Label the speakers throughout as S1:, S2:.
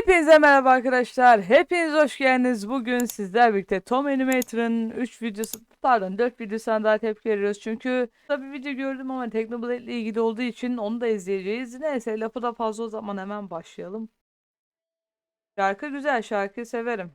S1: Hepinize merhaba arkadaşlar. Hepiniz hoş geldiniz. Bugün sizler birlikte Tom Animator'ın 3 videosu pardon 4 videosuna daha tepki veriyoruz. Çünkü tabii video gördüm ama Technoblade ile ilgili olduğu için onu da izleyeceğiz. Neyse lafı da fazla o zaman hemen başlayalım. Şarkı güzel. Şarkıyı severim.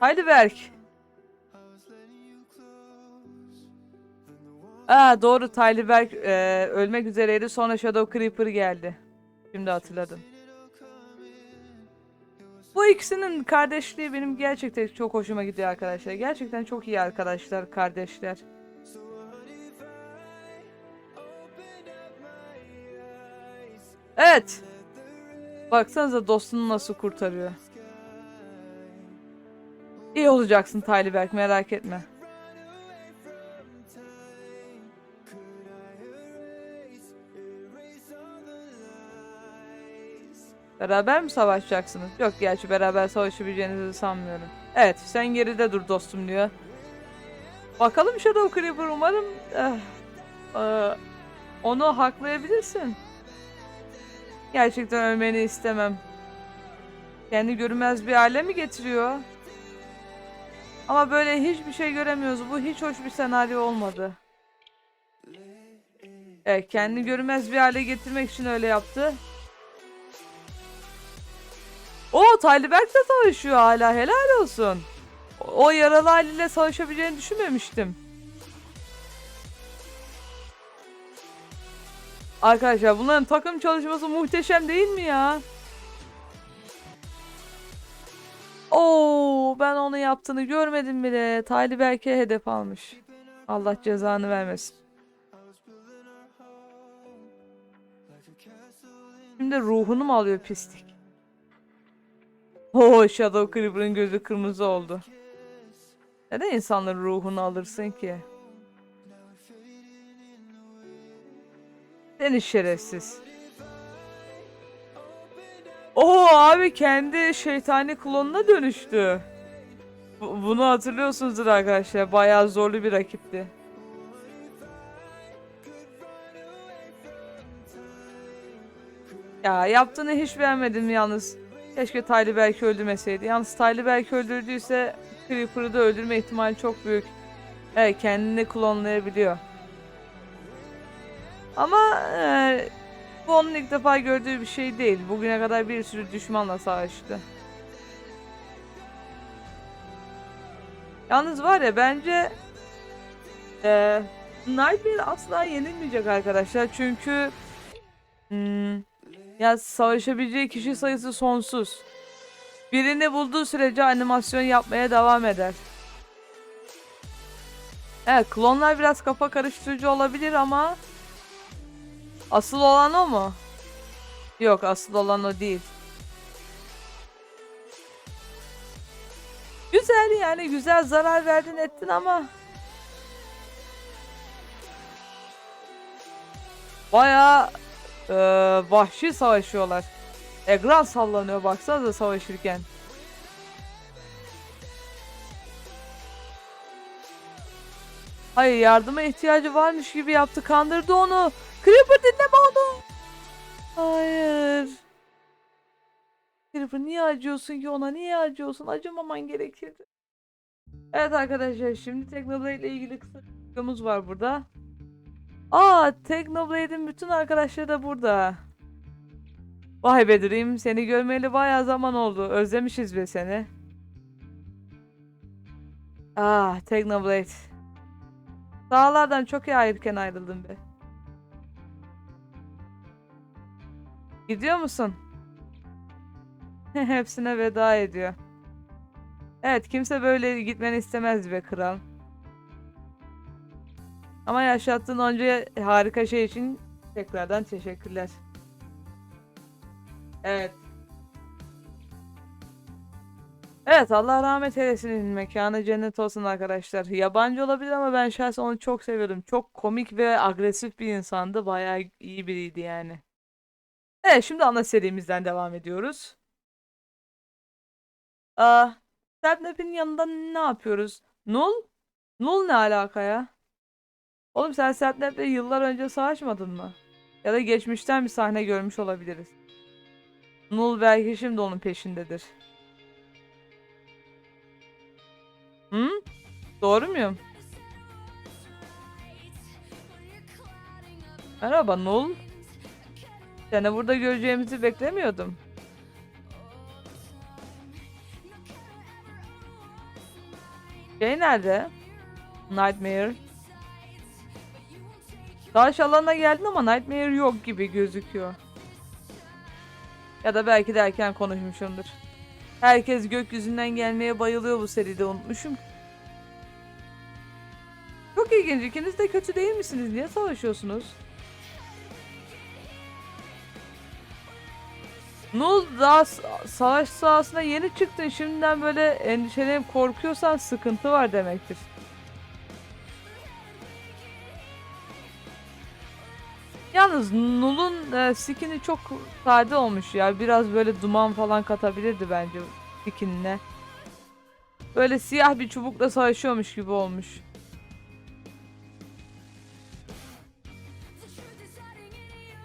S1: Haydi Berk. Aa doğru Tyler Berk e, ölmek üzereydi. Sonra Shadow Creeper geldi. Şimdi hatırladım. Bu ikisinin kardeşliği benim gerçekten çok hoşuma gidiyor arkadaşlar. Gerçekten çok iyi arkadaşlar, kardeşler. Evet. Baksanıza dostunu nasıl kurtarıyor. İyi olacaksın Tyler Berk merak etme. Beraber mi savaşacaksınız? Yok gerçi beraber savaşabileceğinizi sanmıyorum. Evet sen geride dur dostum diyor. Bakalım Shadow Creeper umarım eh, eh, onu haklayabilirsin. Gerçekten ölmeni istemem. Kendi görünmez bir hale mi getiriyor? Ama böyle hiçbir şey göremiyoruz. Bu hiç hoş bir senaryo olmadı. Evet kendi görünmez bir hale getirmek için öyle yaptı. O Tyler Berk de savaşıyor hala helal olsun. O, o yaralı haliyle savaşabileceğini düşünmemiştim. Arkadaşlar bunların takım çalışması muhteşem değil mi ya? Oo ben onu yaptığını görmedim bile. Tyler Berk'e hedef almış. Allah cezanı vermesin. Şimdi ruhunu mu alıyor pislik? Oo Shadow Creeper'ın gözü kırmızı oldu. Neden insanların ruhunu alırsın ki? Seni şerefsiz. Oo abi kendi şeytani klonuna dönüştü. Bu- bunu hatırlıyorsunuzdur arkadaşlar. Bayağı zorlu bir rakipti. Ya yaptığını hiç beğenmedim yalnız. Keşke Tyler belki öldürmeseydi. Yalnız Tyler belki öldürdüyse Creeper'ı da öldürme ihtimali çok büyük. Evet kendini klonlayabiliyor. Ama e, bu onun ilk defa gördüğü bir şey değil. Bugüne kadar bir sürü düşmanla savaştı. Yalnız var ya bence e, Nightmare asla yenilmeyecek arkadaşlar. Çünkü hmm, ya savaşabileceği kişi sayısı sonsuz. Birini bulduğu sürece animasyon yapmaya devam eder. Evet klonlar biraz kafa karıştırıcı olabilir ama asıl olan o mu? Yok asıl olan o değil. Güzel yani güzel zarar verdin ettin ama Bayağı eee vahşi savaşıyorlar. Ekran sallanıyor baksanıza savaşırken. Hayır yardıma ihtiyacı varmış gibi yaptı kandırdı onu. Creeper dinleme onu. Hayır. Creeper niye acıyorsun ki ona niye acıyorsun acımaman gerekirdi. Evet arkadaşlar şimdi Technoblade ile ilgili kısa videomuz var burada. Aa Technoblade'in bütün arkadaşları da burada. Vay be Dream seni görmeyeli bayağı zaman oldu. Özlemişiz be seni. Ah Technoblade. Dağlardan çok iyi ayırken ayrıldın be. Gidiyor musun? Hepsine veda ediyor. Evet kimse böyle gitmeni istemez be kral. Ama yaşattığın onca harika şey için tekrardan teşekkürler. Evet. Evet Allah rahmet eylesin mekanı cennet olsun arkadaşlar. Yabancı olabilir ama ben şahsen onu çok seviyorum. Çok komik ve agresif bir insandı. Bayağı iyi biriydi yani. Evet şimdi ana serimizden devam ediyoruz. Aa, Sapnap'in yanında ne yapıyoruz? Null? Null ne alaka ya? Oğlum sen Sapnap'le yıllar önce savaşmadın mı? Ya da geçmişten bir sahne görmüş olabiliriz. Null belki şimdi onun peşindedir. Hı? Doğru muyum? Merhaba Null. Seni burada göreceğimizi beklemiyordum. Şey nerede? Nightmare. Savaş alanına geldin ama Nightmare yok gibi gözüküyor. Ya da belki de erken konuşmuşumdur. Herkes gökyüzünden gelmeye bayılıyor bu seride unutmuşum. Çok ilginç ikiniz de kötü değil misiniz? Niye savaşıyorsunuz? Nul daha savaş sahasına yeni çıktın. Şimdiden böyle endişelenip korkuyorsan sıkıntı var demektir. Yalnız Nul'un e, skin'i çok sade olmuş ya. Biraz böyle duman falan katabilirdi bence skinine. Böyle siyah bir çubukla savaşıyormuş gibi olmuş.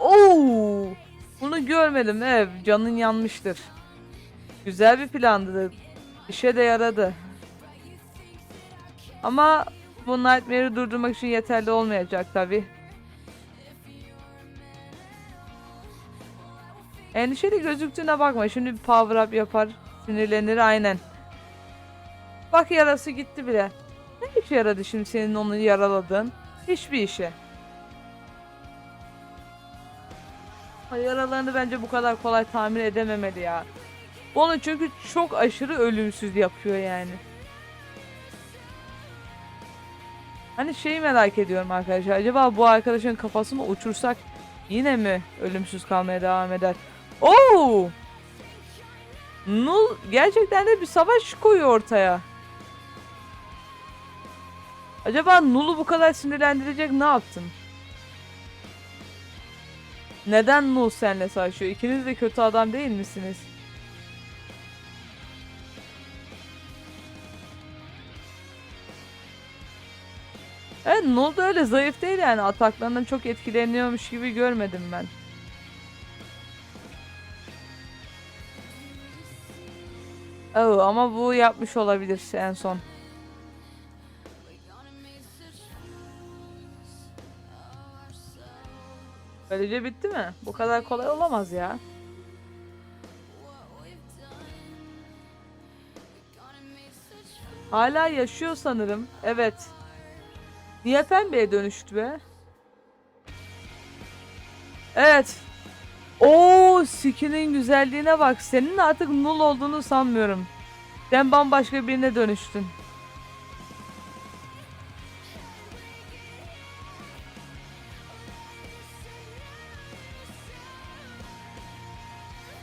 S1: Oo! Bunu görmedim. Evet, canın yanmıştır. Güzel bir plandı. İşe de yaradı. Ama bu Nightmare'ı durdurmak için yeterli olmayacak tabi. Endişeli gözüktüğüne bakma. Şimdi bir power up yapar. Sinirlenir aynen. Bak yarası gitti bile. Ne işe yaradı şimdi senin onu yaraladığın? Hiçbir işe. Yaralarını bence bu kadar kolay tamir edememeli ya. Onu çünkü çok aşırı ölümsüz yapıyor yani. Hani şeyi merak ediyorum arkadaşlar. Acaba bu arkadaşın kafasını uçursak yine mi ölümsüz kalmaya devam eder? Oo! Null gerçekten de bir savaş koyuyor ortaya. Acaba Null'u bu kadar sinirlendirecek ne yaptın? Neden Null senle savaşıyor? İkiniz de kötü adam değil misiniz? Evet Null da öyle zayıf değil yani ataklarından çok etkileniyormuş gibi görmedim ben. Oh, ama bu yapmış olabilir en son. Böylece bitti mi? Bu kadar kolay olamaz ya. Hala yaşıyor sanırım. Evet. Niye pembeye dönüştü be? Evet. Oo, skinin güzelliğine bak. Senin artık null olduğunu sanmıyorum. Sen bambaşka birine dönüştün.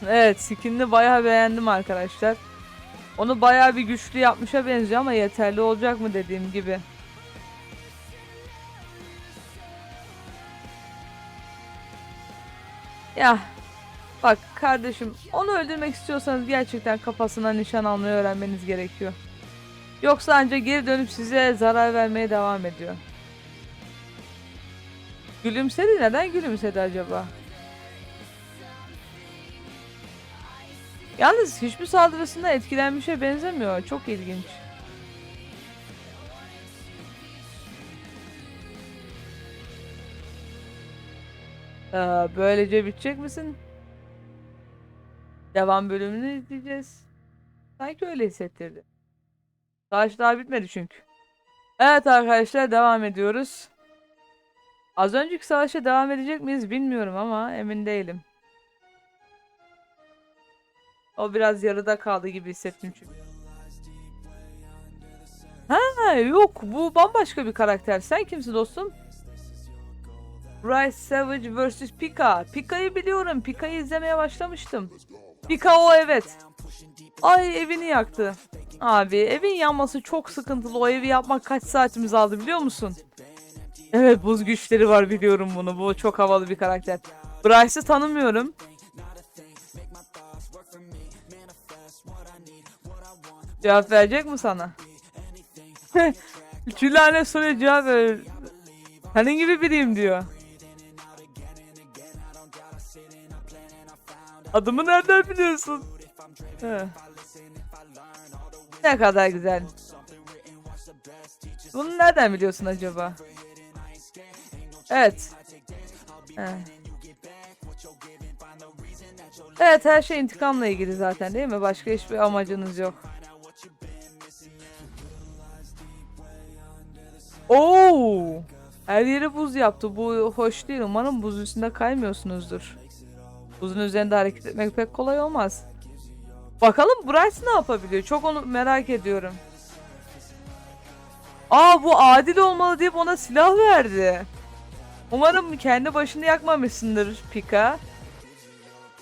S1: Evet, skinini bayağı beğendim arkadaşlar. Onu bayağı bir güçlü yapmışa benziyor ama yeterli olacak mı dediğim gibi. Ya bak kardeşim onu öldürmek istiyorsanız gerçekten kafasına nişan almayı öğrenmeniz gerekiyor. Yoksa ancak geri dönüp size zarar vermeye devam ediyor. Gülümsedi neden gülümsedi acaba? Yalnız hiçbir saldırısında etkilenmişe benzemiyor. Çok ilginç. Ee, böylece bitecek misin? Devam bölümünü izleyeceğiz. Sanki öyle hissettirdi. Savaş daha bitmedi çünkü. Evet arkadaşlar devam ediyoruz. Az önceki savaşa devam edecek miyiz bilmiyorum ama emin değilim. O biraz yarıda kaldı gibi hissettim çünkü. Ha yok bu bambaşka bir karakter. Sen kimsin dostum? Bryce Savage vs Pika. Pika'yı biliyorum. Pika'yı izlemeye başlamıştım. Pika o evet. Ay evini yaktı. Abi evin yanması çok sıkıntılı. O evi yapmak kaç saatimiz aldı biliyor musun? Evet buz güçleri var biliyorum bunu. Bu çok havalı bir karakter. Bryce'ı tanımıyorum. Cevap verecek mi sana? Çülhane soruya cevap ver. Senin gibi biriyim diyor. Adımı nereden biliyorsun? He. Ne kadar güzel. Bunu nereden biliyorsun acaba? Evet. He. Evet her şey intikamla ilgili zaten değil mi? Başka hiçbir amacınız yok. Oo! Her yeri buz yaptı. Bu hoş değil. Umarım buz üstünde kaymıyorsunuzdur. Buzun üzerinde hareket etmek pek kolay olmaz. Bakalım Bryce ne yapabiliyor? Çok onu merak ediyorum. Aa bu adil olmalı deyip ona silah verdi. Umarım kendi başını yakmamışsındır Pika.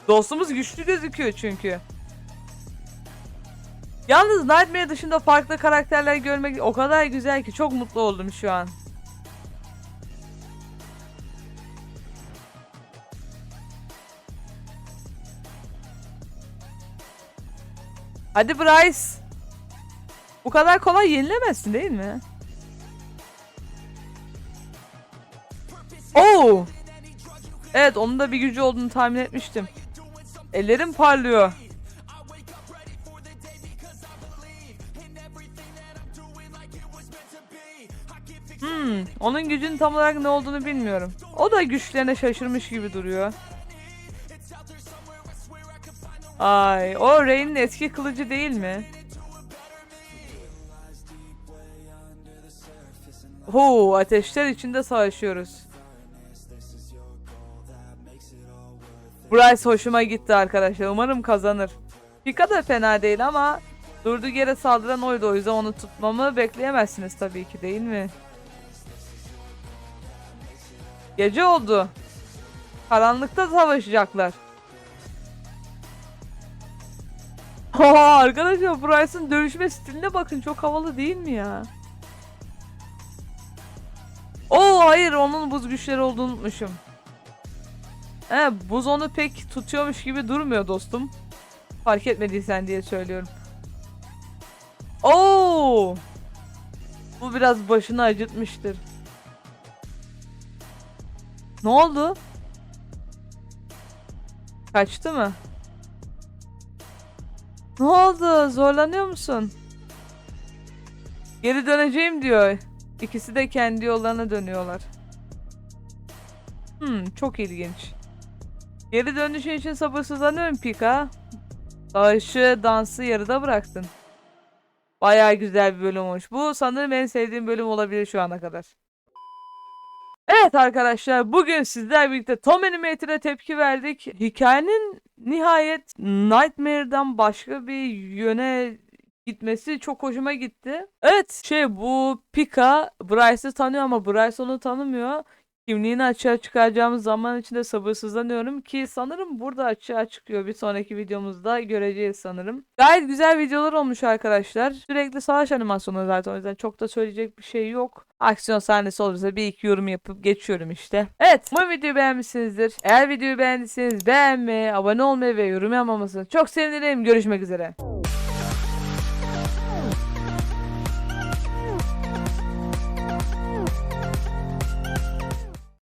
S1: Dostumuz güçlü gözüküyor çünkü. Yalnız Nightmare dışında farklı karakterler görmek o kadar güzel ki çok mutlu oldum şu an. Hadi Bryce. Bu kadar kolay yenilemezsin değil mi? Oo. Evet onun da bir gücü olduğunu tahmin etmiştim. Ellerim parlıyor. Hmm, onun gücünün tam olarak ne olduğunu bilmiyorum. O da güçlerine şaşırmış gibi duruyor. Ay, o Rey'nin eski kılıcı değil mi? Huu, ateşler içinde savaşıyoruz. Bryce hoşuma gitti arkadaşlar. Umarım kazanır. Pika da fena değil ama durduğu yere saldıran oydu. O yüzden onu tutmamı bekleyemezsiniz tabii ki değil mi? Gece oldu. Karanlıkta savaşacaklar. Aa, arkadaşlar Bryce'ın dövüşme stiline bakın çok havalı değil mi ya? Oo hayır onun buz güçleri olduğunu unutmuşum. He, buz onu pek tutuyormuş gibi durmuyor dostum. Fark etmediysen diye söylüyorum. Oo! Bu biraz başını acıtmıştır. Ne oldu? Kaçtı mı? Ne oldu? Zorlanıyor musun? Geri döneceğim diyor. İkisi de kendi yollarına dönüyorlar. Hmm, çok ilginç. Geri dönüşün için sabırsızlanıyorum Pika. Savaşı, dansı yarıda bıraktın. Bayağı güzel bir bölüm olmuş. Bu sanırım en sevdiğim bölüm olabilir şu ana kadar. Evet arkadaşlar bugün sizler birlikte Tom Animator'a tepki verdik. Hikayenin nihayet Nightmare'dan başka bir yöne gitmesi çok hoşuma gitti. Evet şey bu Pika Bryce'ı tanıyor ama Bryce onu tanımıyor. Kimliğini açığa çıkaracağımız zaman içinde sabırsızlanıyorum ki sanırım burada açığa çıkıyor. Bir sonraki videomuzda göreceğiz sanırım. Gayet güzel videolar olmuş arkadaşlar. Sürekli savaş animasyonu zaten o yüzden çok da söyleyecek bir şey yok. Aksiyon sahnesi olursa bir iki yorum yapıp geçiyorum işte. Evet bu videoyu beğenmişsinizdir. Eğer videoyu beğendiyseniz beğenmeyi, abone olmayı ve yorum yapmamasını çok sevinirim. Görüşmek üzere.